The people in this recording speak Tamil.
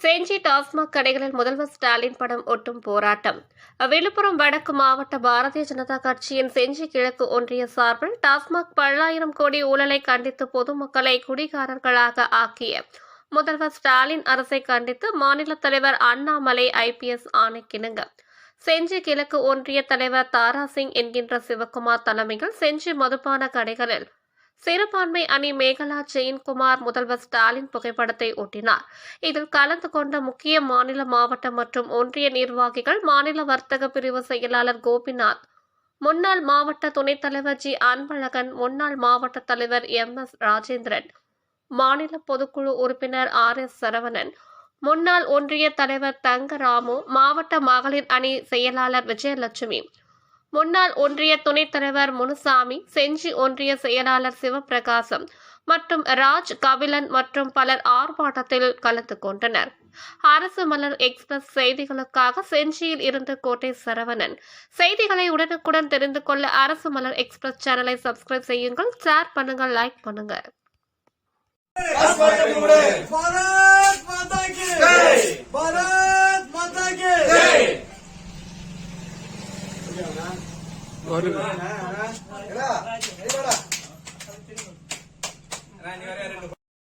செஞ்சி டாஸ்மாக் கடைகளில் முதல்வர் ஸ்டாலின் படம் ஒட்டும் போராட்டம். விழுப்புரம் வடக்கு மாவட்ட பாரதிய ஜனதா கட்சியின் செஞ்சி கிழக்கு ஒன்றிய சார்பில் டாஸ்மாக் பல்லாயிரம் கோடி ஊழலை கண்டித்து பொதுமக்களை குடிகாரர்களாக ஆக்கிய முதல்வர் ஸ்டாலின் அரசை கண்டித்து மாநில தலைவர் அண்ணாமலை ஐபிஎஸ் ஆணைக்கிணுங்க. செஞ்சி கிழக்கு ஒன்றிய தலைவர் தாரா சிங் என்கின்ற சிவக்குமார் தலைமையில் செஞ்சி மதுபான கடைகளில் சிறுபான்மை அணி மேகலா ஜெயின்குமார் முதல்வர் ஸ்டாலின் புகைப்படத்தை ஒட்டினார். இதில் கலந்து கொண்ட முக்கிய மாநில மாவட்ட மற்றும் ஒன்றிய நிர்வாகிகள் மாநில வர்த்தக பிரிவு செயலாளர் கோபிநாத் முன்னாள் மாவட்ட துணைத் தலைவர் ஜி. அன்பழகன் முன்னாள் மாவட்ட தலைவர் எம். எஸ். ராஜேந்திரன் மாநில பொதுக்குழு உறுப்பினர் ஆர். எஸ். சரவணன் முன்னாள் ஒன்றிய தலைவர் தங்கராமு மாவட்ட மகளிர் அணி செயலாளர் விஜயலட்சுமி முன்னாள் ஒன்றிய துணைத் தலைவர் முனுசாமி செஞ்சி ஒன்றிய செயலாளர் சிவபிரகாசம் மற்றும் ராஜ் கபிலன் மற்றும் பலர் ஆர்ப்பாட்டத்தில் கலந்து கொண்டனர். அரசு மலர் எக்ஸ்பிரஸ் செய்திகளுக்காக செஞ்சியில் இருந்து கோட்டை சரவணன் செய்திகளை உடனுக்குடன் தெரிந்து கொள்ள அரசு மலர் எக்ஸ்பிரஸ் சேனலை சப்ஸ்கிரைப் செய்யுங்கள். ஷேர் பண்ணுங்கள் லைக் பண்ணுங்க గవర్నమెంట్